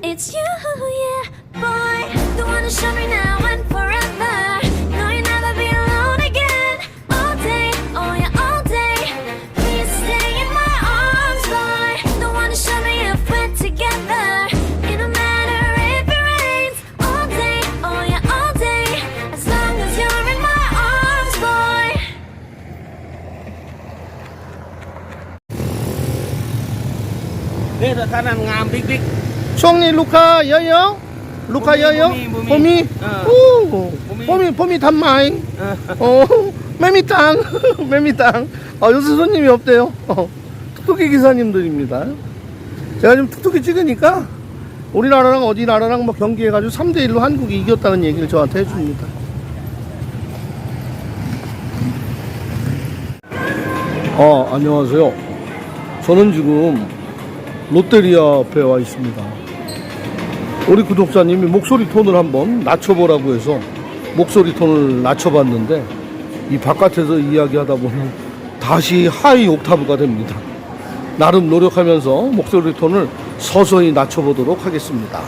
It's you, yeah, boy. The one to show me now and forever. No, you'll never be alone again. All day, oh yeah, all day. Please stay in my arms, boy. The one to show me if we're together. It don't matter if it rains. All day, oh yeah, all day. As long as you're in my arms, boy. Đây là khả năng ngàm đích đích 총리 루카 여여? 루카 여여? 봄이? 봄이, 봄이 어. 단마이. 어. 어, 매미땅, 매미땅. 아, 요새 손님이 없대요. 어, 툭툭이 기사님들입니다. 제가 지금 툭툭이 찍으니까 우리나라랑 어디 나라랑 뭐 경기해가지고 3대1로 한국이 이겼다는 얘기를 저한테 해줍니다. 아, 안녕하세요. 저는 지금 롯데리아 앞에 와 있습니다. 우리 구독자님이 목소리 톤을 한번 낮춰보라고 해서 목소리 톤을 낮춰봤는데 이 바깥에서 이야기하다 보면 다시 하이 옥타브가 됩니다. 나름 노력하면서 목소리 톤을 서서히 낮춰보도록 하겠습니다.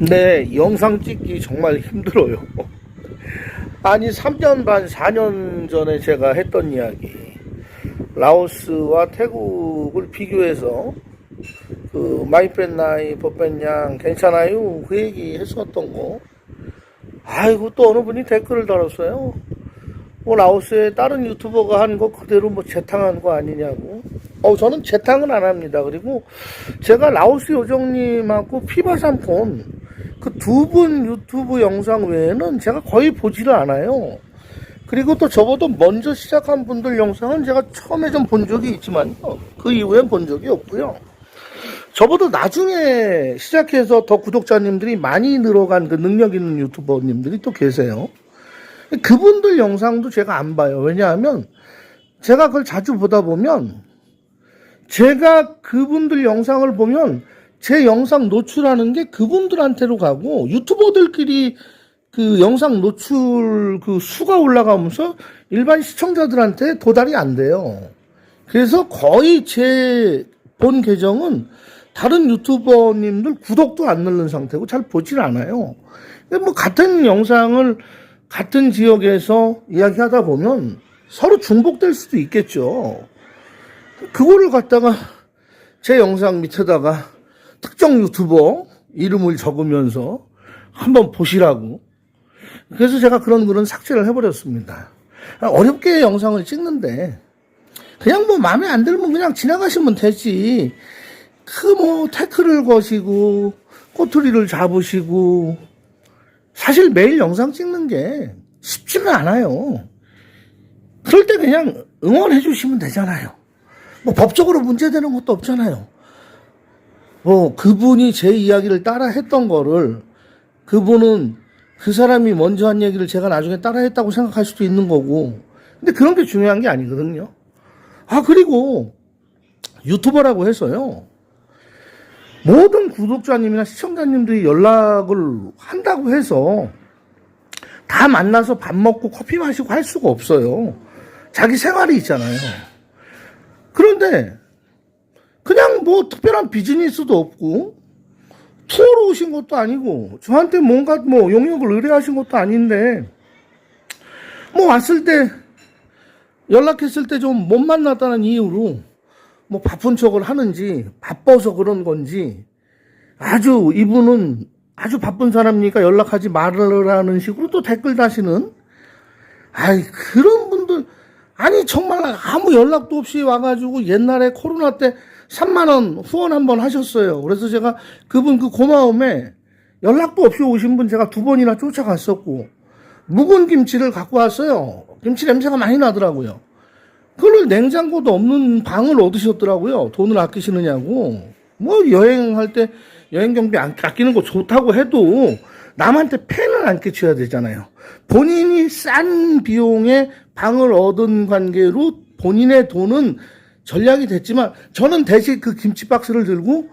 네, 영상 찍기 정말 힘들어요. 아니, 3년 반, 4년 전에 제가 했던 이야기. 라오스와 태국을 비교해서 그 마이펜나이 법벤양 괜찮아요? 그 얘기 했었던 거. 아이고 또 어느 분이 댓글을 달았어요. 뭐 라오스에 다른 유튜버가 한 거 그대로 뭐 재탕한 거 아니냐고. 어 저는 재탕은 안 합니다. 그리고 제가 라오스 요정님하고 피바삼폰 그두 분 유튜브 영상 외에는 제가 거의 보지를 않아요. 그리고 또 저보다 먼저 시작한 분들 영상은 제가 처음에 좀 본 적이 있지만요. 그 이후엔 본 적이 없고요 저보다 나중에 시작해서 더 구독자님들이 많이 늘어간 그 능력 있는 유튜버님들이 또 계세요. 그분들 영상도 제가 안 봐요. 왜냐하면 제가 그걸 자주 보다 보면 제가 그분들 영상을 보면 제 영상 노출하는 게 그분들한테로 가고 유튜버들끼리 그 영상 노출 그 수가 올라가면서 일반 시청자들한테 도달이 안 돼요. 그래서 거의 제 본 계정은 다른 유튜버님들 구독도 안 누른 상태고 잘 보질 않아요. 뭐 같은 영상을 같은 지역에서 이야기하다 보면 서로 중복될 수도 있겠죠. 그거를 갖다가 제 영상 밑에다가 특정 유튜버 이름을 적으면서 한번 보시라고. 그래서 제가 그런 글은 삭제를 해버렸습니다. 어렵게 영상을 찍는데 그냥 뭐 마음에 안 들면 그냥 지나가시면 되지. 그뭐 태클을 거시고 꼬투리를 잡으시고 사실 매일 영상 찍는 게 쉽지는 않아요. 그럴 때 그냥 응원해 주시면 되잖아요. 뭐 법적으로 문제되는 것도 없잖아요. 뭐 그분이 제 이야기를 따라 했던 거를 그분은 그 사람이 먼저 한 얘기를 제가 나중에 따라 했다고 생각할 수도 있는 거고. 근데 그런 게 중요한 게 아니거든요. 아, 그리고 유튜버라고 해서요. 모든 구독자님이나 시청자님들이 연락을 한다고 해서 다 만나서 밥 먹고 커피 마시고 할 수가 없어요. 자기 생활이 있잖아요. 그런데 그냥 뭐 특별한 비즈니스도 없고 투어로 오신 것도 아니고 저한테 뭔가 뭐 용역을 의뢰하신 것도 아닌데 뭐 왔을 때 연락했을 때 좀 못 만났다는 이유로 뭐 바쁜 척을 하는지 바빠서 그런 건지 아주 이분은 아주 바쁜 사람이니까 연락하지 말으라는 식으로 또 댓글 다시는 아이 그런 분들 아니 정말 아무 연락도 없이 와가지고 옛날에 코로나 때 3만 원 후원 한번 하셨어요. 그래서 제가 그분 그 고마움에 연락도 없이 오신 분 제가 두 번이나 쫓아갔었고 묵은 김치를 갖고 왔어요. 김치 냄새가 많이 나더라고요. 그걸 냉장고도 없는 방을 얻으셨더라고요. 돈을 아끼시느냐고. 뭐 여행할 때 여행 경비 안- 아끼는 거 좋다고 해도 남한테 팬을 안 끼쳐야 되잖아요. 본인이 싼 비용에 방을 얻은 관계로 본인의 돈은 전략이 됐지만 저는 대신 그 김치 박스를 들고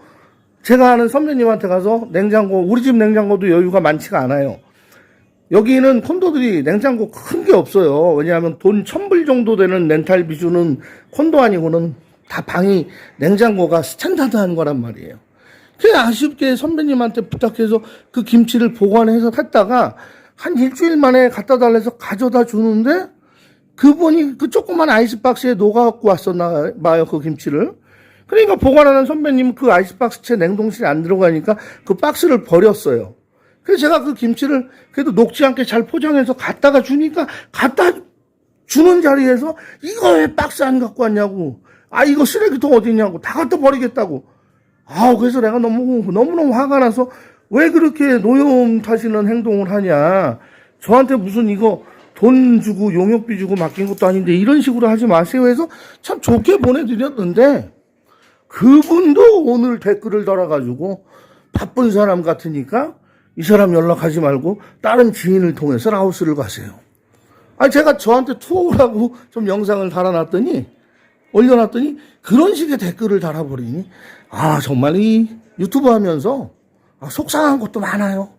제가 아는 선배님한테 가서 냉장고 우리 집 냉장고도 여유가 많지가 않아요. 여기는 콘도들이 냉장고 큰 게 없어요. 왜냐하면 돈 천불 정도 되는 렌탈 비주는 콘도 아니고는 다 방이 냉장고가 스탠다드한 거란 말이에요. 그 아쉽게 선배님한테 부탁해서 그 김치를 보관해서 했다가 한 일주일 만에 갖다 달래서 가져다 주는데 그분이 그 조그만 아이스박스에 녹아 갖고 왔었나 봐요, 그 김치를. 그러니까 보관하는 선배님은 그 아이스박스채 냉동실에 안 들어가니까 그 박스를 버렸어요. 그래서 제가 그 김치를 그래도 녹지 않게 잘 포장해서 갖다가 주니까 갖다 주는 자리에서 이거 왜 박스 안 갖고 왔냐고. 아, 이거 쓰레기통 어디냐고. 다 갖다 버리겠다고. 아, 그래서 내가 너무, 너무너무 화가 나서 왜 그렇게 노여움 타시는 행동을 하냐. 저한테 무슨 이거 돈 주고 용역비 주고 맡긴 것도 아닌데 이런 식으로 하지 마세요 해서 참 좋게 보내드렸는데 그분도 오늘 댓글을 달아가지고 바쁜 사람 같으니까 이 사람 연락하지 말고 다른 지인을 통해서 라오스를 가세요. 아니 제가 저한테 투어라고 좀 영상을 달아놨더니 올려놨더니 그런 식의 댓글을 달아버리니 아 정말 이 유튜브 하면서 아, 속상한 것도 많아요.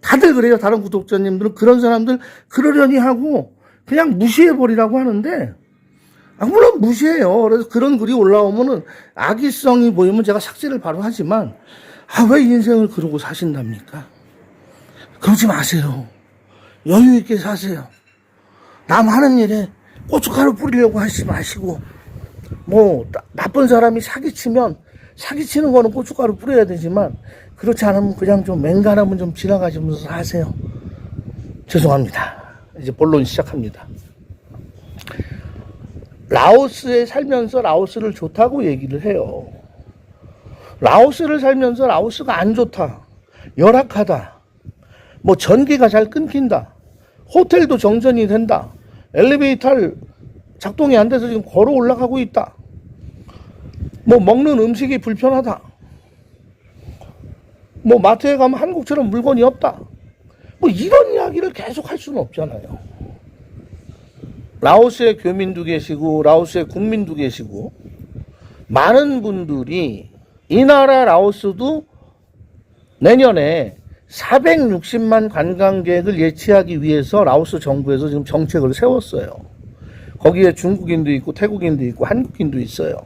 다들 그래요. 다른 구독자님들은 그런 사람들 그러려니 하고 그냥 무시해버리라고 하는데 아, 물론 무시해요. 그래서 그런 글이 올라오면은 악의성이 보이면 제가 삭제를 바로 하지만 아, 왜 인생을 그러고 사신답니까? 그러지 마세요. 여유 있게 사세요. 남 하는 일에 고춧가루 뿌리려고 하지 마시고 뭐 나, 나쁜 사람이 사기치면 사기치는 거는 고춧가루 뿌려야 되지만 그렇지 않으면 그냥 좀 맹간하면 좀 지나가시면서 하세요. 죄송합니다. 이제 본론 시작합니다. 라오스에 살면서 라오스를 좋다고 얘기를 해요. 라오스를 살면서 라오스가 안 좋다. 열악하다. 뭐 전기가 잘 끊긴다. 호텔도 정전이 된다. 엘리베이터 작동이 안 돼서 지금 걸어 올라가고 있다. 뭐 먹는 음식이 불편하다. 뭐 마트에 가면 한국처럼 물건이 없다. 뭐 이런 이야기를 계속 할 수는 없잖아요. 라오스의 교민도 계시고 라오스의 국민도 계시고 많은 분들이 이 나라 라오스도 내년에 460만 관광객을 예치하기 위해서 라오스 정부에서 지금 정책을 세웠어요. 거기에 중국인도 있고 태국인도 있고 한국인도 있어요.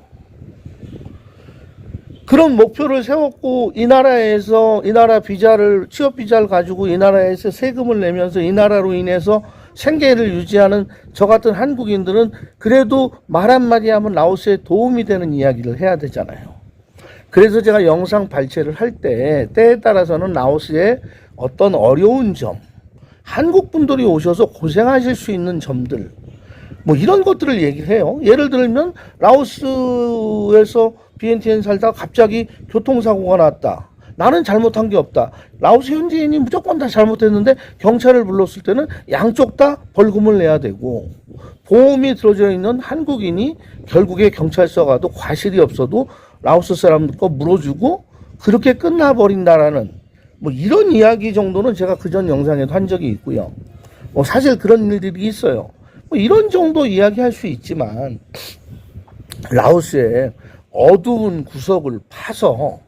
그런 목표를 세웠고 이 나라에서 이 나라 비자를 취업 비자를 가지고 이 나라에서 세금을 내면서 이 나라로 인해서 생계를 유지하는 저 같은 한국인들은 그래도 말 한마디 하면 라오스에 도움이 되는 이야기를 해야 되잖아요. 그래서 제가 영상 발췌를 할 때 때에 따라서는 라오스의 어떤 어려운 점, 한국 분들이 오셔서 고생하실 수 있는 점들, 뭐 이런 것들을 얘기를 해요. 예를 들면 라오스에서 비엔티엔 살다가 갑자기 교통사고가 났다. 나는 잘못한 게 없다. 라오스 현지인이 무조건 다 잘못했는데 경찰을 불렀을 때는 양쪽 다 벌금을 내야 되고 보험이 들어져 있는 한국인이 결국에 경찰서 가도 과실이 없어도 라오스 사람 거 물어주고 그렇게 끝나버린다라는 뭐 이런 이야기 정도는 제가 그전 영상에도 한 적이 있고요. 뭐 사실 그런 일들이 있어요. 뭐 이런 정도 이야기할 수 있지만 라오스의 어두운 구석을 파서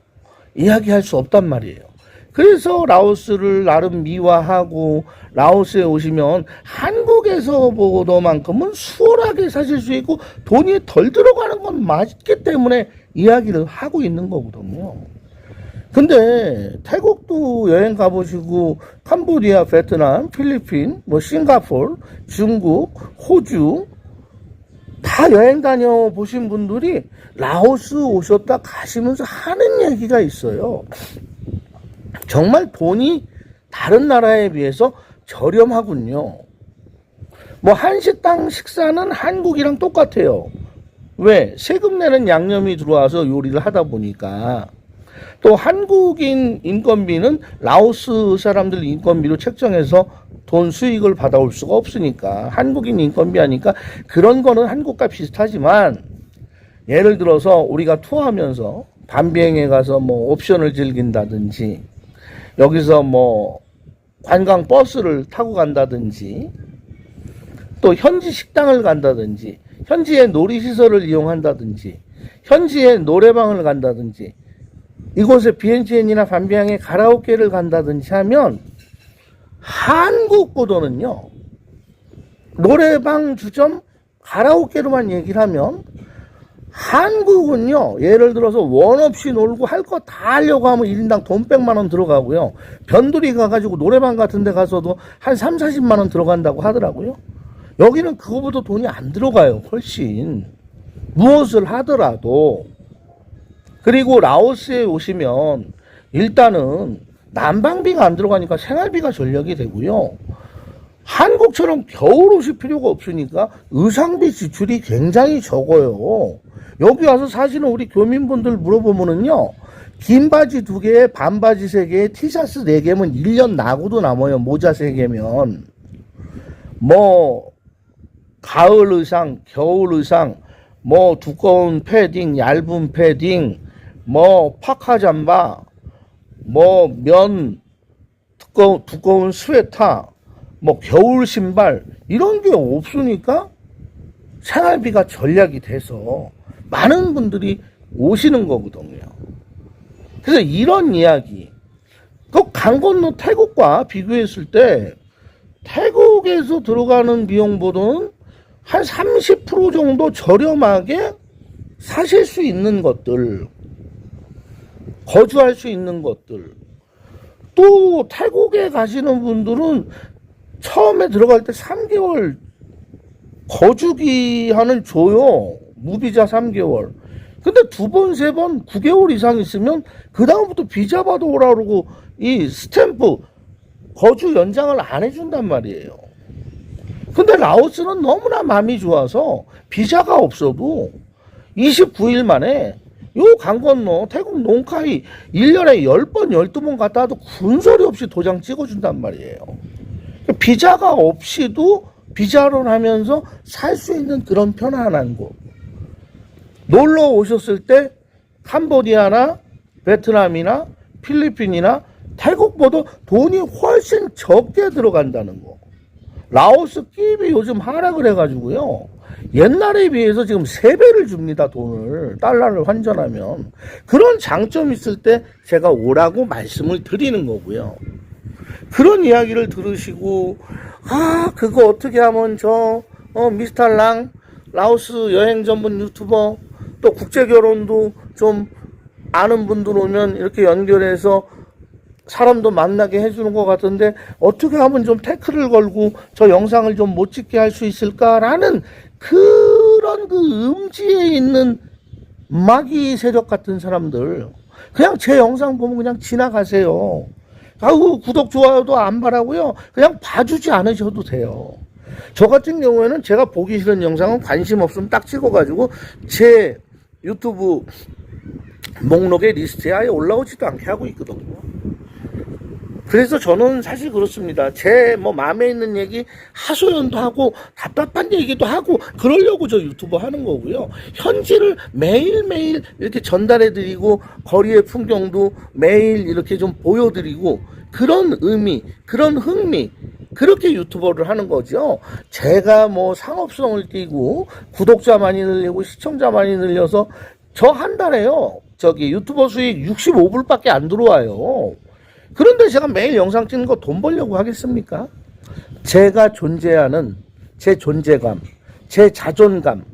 이야기할 수 없단 말이에요. 그래서 라오스를 나름 미화하고 라오스에 오시면 한국에서 보더만큼은 수월하게 사실 수 있고 돈이 덜 들어가는 건 맞기 때문에 이야기를 하고 있는 거거든요. 근데 태국도 여행 가보시고 캄보디아, 베트남, 필리핀, 뭐 싱가폴, 중국, 호주 다 여행 다녀 보신 분들이 라오스 오셨다 가시면서 하는 얘기가 있어요. 정말 돈이 다른 나라에 비해서 저렴하군요. 뭐 한식당 식사는 한국이랑 똑같아요. 왜? 세금 내는 양념이 들어와서 요리를 하다 보니까 또 한국인 인건비는 라오스 사람들 인건비로 책정해서 돈 수익을 받아올 수가 없으니까 한국인 인건비 하니까 그런 거는 한국과 비슷하지만 예를 들어서 우리가 투어하면서 밤비행에 가서 뭐 옵션을 즐긴다든지 여기서 뭐 관광 버스를 타고 간다든지 또 현지 식당을 간다든지 현지의 놀이시설을 이용한다든지 현지의 노래방을 간다든지 이곳에 비엔티엔이나 반비앙에 가라오케를 간다든지 하면 한국보다는요 노래방 주점 가라오케로만 얘기를 하면 한국은요, 예를 들어서 원 없이 놀고 할 거 다 하려고 하면 1인당 돈 100만 원 들어가고요. 변두리 가가지고 노래방 같은 데 가서도 한 3, 40만 원 들어간다고 하더라고요. 여기는 그거보다 돈이 안 들어가요, 훨씬. 무엇을 하더라도. 그리고 라오스에 오시면 일단은 난방비가 안 들어가니까 생활비가 전력이 되고요. 한국처럼 겨울 옷이 필요가 없으니까 의상비 지출이 굉장히 적어요. 여기 와서 사시는 우리 교민분들 물어보면은요. 긴 바지 두 개에 반바지 세 개에 티셔츠 네 개면 1년 나고도 남아요. 모자 세 개면. 뭐 가을 의상, 겨울 의상, 뭐 두꺼운 패딩, 얇은 패딩, 뭐 파카 잠바, 뭐 면 두꺼운, 두꺼운 스웨터, 뭐 겨울 신발 이런 게 없으니까 생활비가 전략이 돼서 많은 분들이 오시는 거거든요. 그래서 이런 이야기, 그 강 건너 태국과 비교했을 때 태국에서 들어가는 비용보다는 한 30% 정도 저렴하게 사실 수 있는 것들, 거주할 수 있는 것들, 또 태국에 가시는 분들은 처음에 들어갈 때 3개월 거주기한을 줘요. 무비자 3개월. 근데 두 번, 세 번, 9개월 이상 있으면 그다음부터 비자 받아 오라 그러고 이 스탬프 거주 연장을 안 해준단 말이에요. 근데 라오스는 너무나 마음이 좋아서 비자가 없어도 29일 만에 요강 건너 태국 농카이 1년에 10번, 12번 갔다 와도 군소리 없이 도장 찍어준단 말이에요. 비자가 없이도 비자로 하면서 살 수 있는 그런 편안한 곳. 놀러 오셨을 때 캄보디아나 베트남이나 필리핀이나 태국보다 돈이 훨씬 적게 들어간다는 거. 라오스 끼비 요즘 하락을 해가지고요. 옛날에 비해서 지금 세배를 줍니다, 돈을. 달러를 환전하면. 그런 장점이 있을 때 제가 오라고 말씀을 드리는 거고요. 그런 이야기를 들으시고, 아, 그거 어떻게 하면 저, 어, 미스탈랑, 라오스 여행 전문 유튜버, 또 국제 결혼도 좀 아는 분들 오면 이렇게 연결해서 사람도 만나게 해주는 것 같은데 어떻게 하면 좀 태클을 걸고 저 영상을 좀 못 찍게 할 수 있을까라는 그런 그 음지에 있는 마귀 세력 같은 사람들 그냥 제 영상 보면 그냥 지나가세요. 아우 구독 좋아요도 안 바라고요. 그냥 봐주지 않으셔도 돼요. 저 같은 경우에는 제가 보기 싫은 영상은 관심 없으면 딱 찍어가지고 제 유튜브 목록에 리스트에 아예 올라오지도 않게 하고 있거든요. 그래서 저는 사실 그렇습니다. 제 뭐 마음에 있는 얘기 하소연도 하고 답답한 얘기도 하고 그러려고 저 유튜브 하는 거고요. 현지를 매일매일 이렇게 전달해 드리고 거리의 풍경도 매일 이렇게 좀 보여드리고 그런 의미, 그런 흥미 그렇게 유튜버를 하는 거죠. 제가 뭐 상업성을 띠고 구독자 많이 늘리고 시청자 많이 늘려서 저 한 달에요. 저기 유튜버 수익 65불밖에 안 들어와요. 그런데 제가 매일 영상 찍는 거 돈 벌려고 하겠습니까? 제가 존재하는 제 존재감, 제 자존감,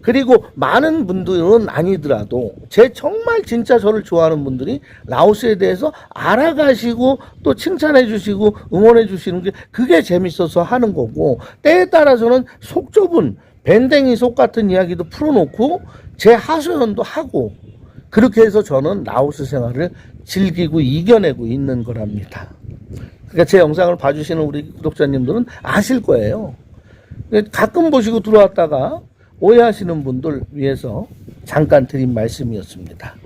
그리고 많은 분들은 아니더라도 제 정말 진짜 저를 좋아하는 분들이 라오스에 대해서 알아가시고 또 칭찬해 주시고 응원해 주시는 게 그게 재밌어서 하는 거고 때에 따라서는 속 좁은 밴댕이 속 같은 이야기도 풀어놓고 제 하소연도 하고 그렇게 해서 저는 라오스 생활을 즐기고 이겨내고 있는 거랍니다. 그러니까 제 영상을 봐주시는 우리 구독자님들은 아실 거예요. 가끔 보시고 들어왔다가 오해하시는 분들 위해서 잠깐 드린 말씀이었습니다.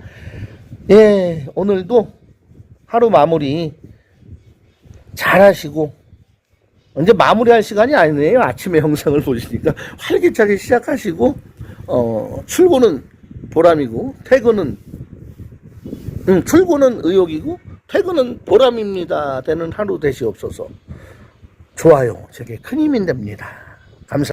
예, 오늘도 하루 마무리 잘 하시고, 이제 마무리할 시간이 아니네요. 아침에 영상을 보시니까 활기차게 시작하시고, 어, 출근은 보람이고, 퇴근은, 음, 출근은 의욕이고, 퇴근은 보람입니다. 되는 하루 되시옵소서. 좋아요. 제게 큰 힘이 됩니다.